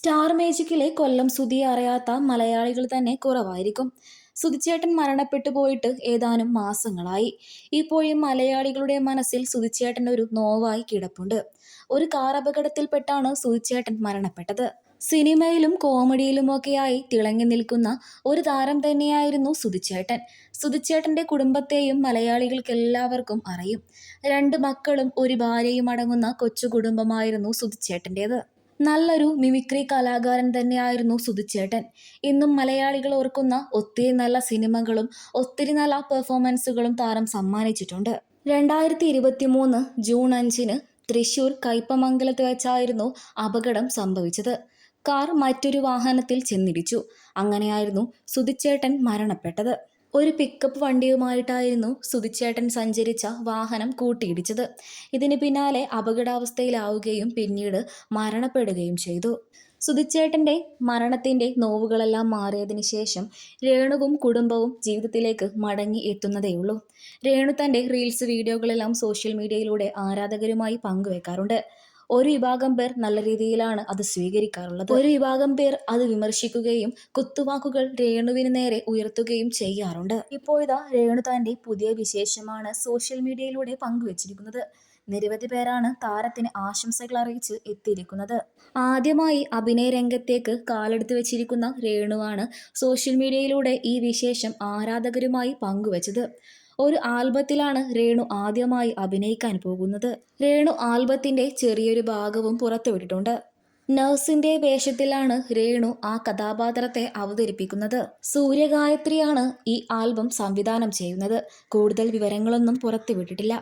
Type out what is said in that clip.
Star മേജിക്കിലെ കൊല്ലം സുധിയെ അറിയാത്ത മലയാളികൾ തന്നെ കുറവായിരിക്കും. സുതിച്ചേട്ടൻ മരണപ്പെട്ടു പോയിട്ട് ഏതാനും മാസങ്ങളായി. ഇപ്പോഴും മലയാളികളുടെ മനസ്സിൽ സുതിച്ചേട്ടൻ ഒരു നോവായി കിടപ്പുണ്ട്. ഒരു കാർ അപകടത്തിൽപ്പെട്ടാണ് സുതിച്ചേട്ടൻ മരണപ്പെട്ടത്. സിനിമയിലും കോമഡിയിലുമൊക്കെയായി തിളങ്ങി നിൽക്കുന്ന ഒരു താരം തന്നെയായിരുന്നു സുതിച്ചേട്ടൻ സുതിച്ചേട്ടന്റെ കുടുംബത്തെയും മലയാളികൾക്ക് എല്ലാവർക്കും അറിയും. രണ്ട് മക്കളും ഒരു ഭാര്യയും അടങ്ങുന്ന കൊച്ചു കുടുംബമായിരുന്നു സുധിച്ചേട്ടന്റേത് നല്ലൊരു മിമിക്രി കലാകാരൻ തന്നെയായിരുന്നു സുധിച്ചേട്ടൻ. ഇന്നും മലയാളികൾ ഓർക്കുന്ന ഒത്തിരി നല്ല സിനിമകളും ഒത്തിരി നല്ല പെർഫോമൻസുകളും താരം സമ്മാനിച്ചിട്ടുണ്ട്. രണ്ടായിരത്തി ഇരുപത്തി മൂന്ന് ജൂൺ അഞ്ചിന് തൃശൂർ കയ്പമംഗലത്ത് വെച്ചായിരുന്നു അപകടം സംഭവിച്ചത്. കാർ മറ്റൊരു വാഹനത്തിൽ ചെന്നിടിച്ചു. അങ്ങനെയായിരുന്നു സുധിച്ചേട്ടൻ മരണപ്പെട്ടത്. ഒരു പിക്കപ്പ് വണ്ടിയുമായിട്ടായിരുന്നു സുധിച്ചേട്ടൻ സഞ്ചരിച്ച വാഹനം കൂട്ടിയിടിച്ചത്. ഇതിന് പിന്നാലെ അപകടാവസ്ഥയിലാവുകയും പിന്നീട് മരണപ്പെടുകയും ചെയ്തു. സുധിച്ചേട്ടന്റെ മരണത്തിന്റെ നോവുകളെല്ലാം മാറിയതിന് ശേഷം രേണുവും കുടുംബവും ജീവിതത്തിലേക്ക് മടങ്ങി എത്തുന്നതേയുള്ളൂ. രേണു തന്റെ റീൽസ് വീഡിയോകളെല്ലാം സോഷ്യൽ മീഡിയയിലൂടെ ആരാധകരുമായി പങ്കുവെക്കാറുണ്ട്. ഒരു വിഭാഗം പേർ നല്ല രീതിയിലാണ് അത് സ്വീകരിക്കാറുള്ളത്. ഒരു വിഭാഗം പേർ അത് വിമർശിക്കുകയും കുത്തുവാക്കുകൾ രേണുവിന് നേരെ ഉയർത്തുകയും ചെയ്യാറുണ്ട്. ഇപ്പോഴിതാ രേണു തന്റെ പുതിയ വിശേഷമാണ് സോഷ്യൽ മീഡിയയിലൂടെ പങ്കുവച്ചിരിക്കുന്നത്. നിരവധി പേരാണ് താരത്തിന് ആശംസകൾ അറിയിച്ച് എത്തിയിരിക്കുന്നത്. ആദ്യമായി അഭിനയ രംഗത്തേക്ക് കാലെടുത്ത് വെച്ചിരിക്കുന്ന രേണുവാണ് സോഷ്യൽ മീഡിയയിലൂടെ ഈ വിശേഷം ആരാധകരുമായി പങ്കുവച്ചത്. ഒരു ആൽബത്തിലാണ് രേണു ആദ്യമായി അഭിനയിക്കാൻ പോകുന്നത്. രേണു ആൽബത്തിന്റെ ചെറിയൊരു ഭാഗവും പുറത്തുവിട്ടിട്ടുണ്ട് നഴ്സിന്റെ വേഷത്തിലാണ് രേണു ആ കഥാപാത്രത്തെ അവതരിപ്പിക്കുന്നത്. സൂര്യഗായത്രിയാണ് ഈ ആൽബം സംവിധാനം ചെയ്യുന്നത്. കൂടുതൽ വിവരങ്ങളൊന്നും പുറത്തുവിട്ടിട്ടില്ല